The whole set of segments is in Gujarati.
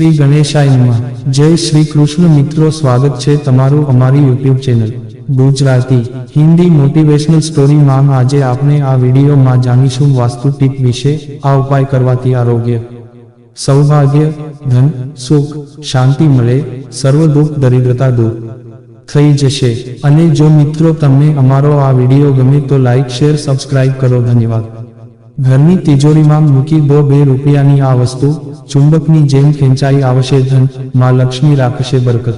શ્રી ગણેશાયમાં જય શ્રી કૃષ્ણ મિત્રો, સ્વાગત છે તમારું અમારી YouTube channel Gujarati, Hindi motivational story માં આજે આપણે આ વિડીયોમાં જાણીશું વાસ્તુ ટીપ વિશે, આ ઉપાય કરવાથી આરોગ્ય. સૌભાગ્ય, ધન, સુખ, શાંતિ મળે, સર્વ દુઃખ, દરિદ્રતા દૂર. થઈ જશે. અને જો મિત્રો, તમને અમારો આ વીડિયો ગમે તો લાઇક શેર સબસ્ક્રાઇબ કરો. ધન્યવાદ. ઘરની તિજોરીમાં મૂકી દો બે રૂપિયાની આ વસ્તુ, ચુંબકની જેમ ખેંચાઈ આવશે ધન, માં લક્ષ્મી રાખશે બરકત.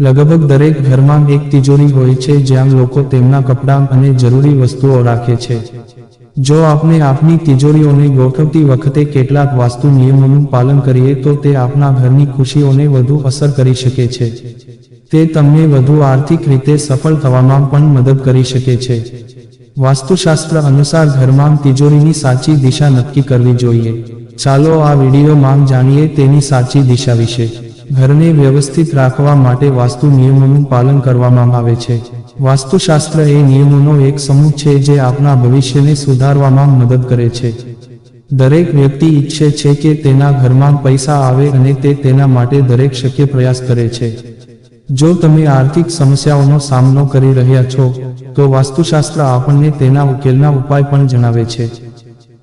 લગભગ દરેક ઘરમાં એક તિજોરી હોય છે જ્યાં લોકો તેમના કપડાં અને જરૂરી વસ્તુઓ રાખે છે. જો આપણે આપની તિજોરીઓને ગોઠવતી વખતે કેટલાક વાસ્તુ નિયમોનું પાલન કરીએ તો તે આપના ઘરની ખુશીઓને વધુ અસર કરી શકે છે. તે તમને વધુ આર્થિક રીતે સફળ થવામાં પણ મદદ કરી શકે છે. વાસ્તુશાસ્ત્ર અનુસાર ઘરમાં તિજોરીની સાચી દિશા નક્કી કરવી જોઈએ. ચાલો આ વિડીયોમાં જાણીએ તેની સાચી દિશા વિશે. ઘરને વ્યવસ્થિત રાખવા માટે વાસ્તુ નિયમોનું પાલન કરવામાં આવે છે. વાસ્તુશાસ્ત્ર એ નિયમોનો એક સમૂહ છે જે આપણા ભવિષ્યને સુધારવામાં મદદ કરે છે. દરેક વ્યક્તિ ઈચ્છે છે કે તેના ઘરમાં પૈસા આવે અને તે તેના માટે દરેક શક્ય પ્રયાસ કરે છે. જો તમે આર્થિક સમસ્યાઓનો સામનો કરી રહ્યા છો, તો વાસ્તુશાસ્ત્ર આપણને તેના ઉકેલના ઉપાય પણ જણાવે છે.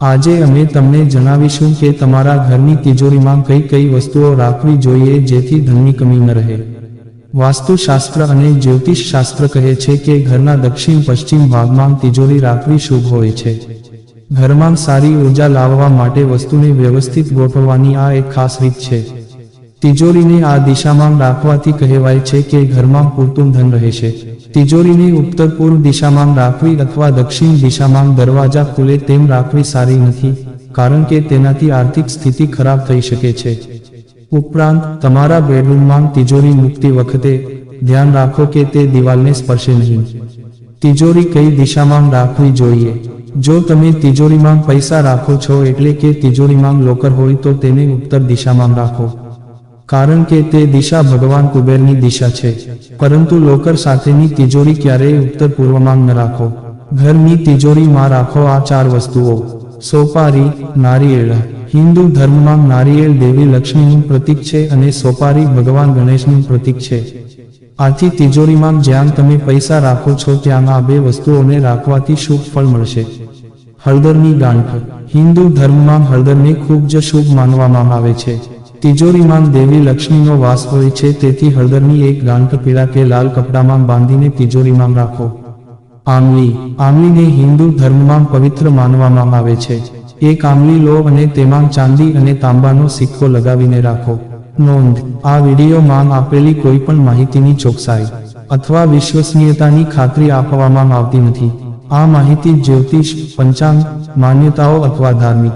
આજે અમે તમને જણાવીશું કે તમારા ઘરની તિજોરીમાં કઈ કઈ વસ્તુઓ રાખવી જોઈએ જેથી ધનની કમી ન રહે. વાસ્તુશાસ્ત્ર અને જ્યોતિષ શાસ્ત્ર કહે છે કે ઘરના દક્ષિણ પશ્ચિમ ભાગમાં તિજોરી રાખવી શુભ હોય છે. ઘરમાં સારી ઊર્જા લાવવા માટે વસ્તુને વ્યવસ્થિત ગોઠવવાની આ એક ખાસ રીત છે. તિજોરીને આ દિશામાં રાખવાથી કહેવાય છે કે ઘરમાં પૂરતું ધન રહે છે. તિજોરીને ઉત્તર પૂર્વ દિશામાં રાખવી અથવા દક્ષિણ દિશામાં દરવાજા ખુલે તેમ રાખવી સારી નથી, કારણ કે તેનાથી આર્થિક સ્થિતિ ખરાબ થઈ શકે છે. ઉપરાંત, તમારા બેડરૂમમાં તિજોરી મૂકતી વખતે ધ્યાન રાખો કે તે દિવાલને સ્પર્શે નહીં. તિજોરી કઈ દિશામાં રાખવી જોઈએ? જો તમે તિજોરીમાં પૈસા રાખો છો એટલે કે તિજોરીમાં લોકર હોય તો તેને ઉત્તર દિશામાં રાખો. કારણ કે તે દિશા ભગવાન કુબેરની દિશા છે. પરંતુ લોકર સાથેની તિજોરી ક્યારેય ઉત્તર પૂર્વમાં ન રાખો. ઘરની તિજોરીમાં રાખો આ ચાર વસ્તુઓ. સોપારી, નારિયેળ. હિન્દુ ધર્મમાં નારિયેળ દેવી લક્ષ્મીનું પ્રતીક છે અને સોપારી ભગવાન ગણેશનું પ્રતીક છે. આથી તિજોરીમાં જ્યાં તમે પૈસા રાખો છો ત્યાં આ બે વસ્તુઓને રાખવાથી શુભ ફળ મળશે. હળદરની ગાંઠ. હિન્દુ ધર્મમાં હળદરને ખૂબ જ શુભ માનવામાં આવે છે. તિજોરીમાં દેવી લક્ષ્મીનો વાસ હોય છે, તેથી હળદરની એક ગાંઠ પીળા કે લાલ કપડામાં બાંધીને તિજોરીમાં રાખો. આમલી આમલીને હિન્દુ ધર્મમાં પવિત્ર માનવામાં આવે છે. એક આમલી લો અને તેમાં ચાંદી અને તાંબાનો સિક્કો લગાવીને રાખો. નોંધ. આ વિડીયોમાં આપેલી કોઈ પણ માહિતીની ચોકસાઈ અથવા વિશ્વસનીયતાની ખાતરી આપવામાં આવતી નથી. આ માહિતી જ્યોતિષ, પંચાંગ, માન્યતાઓ અથવા ધાર્મિક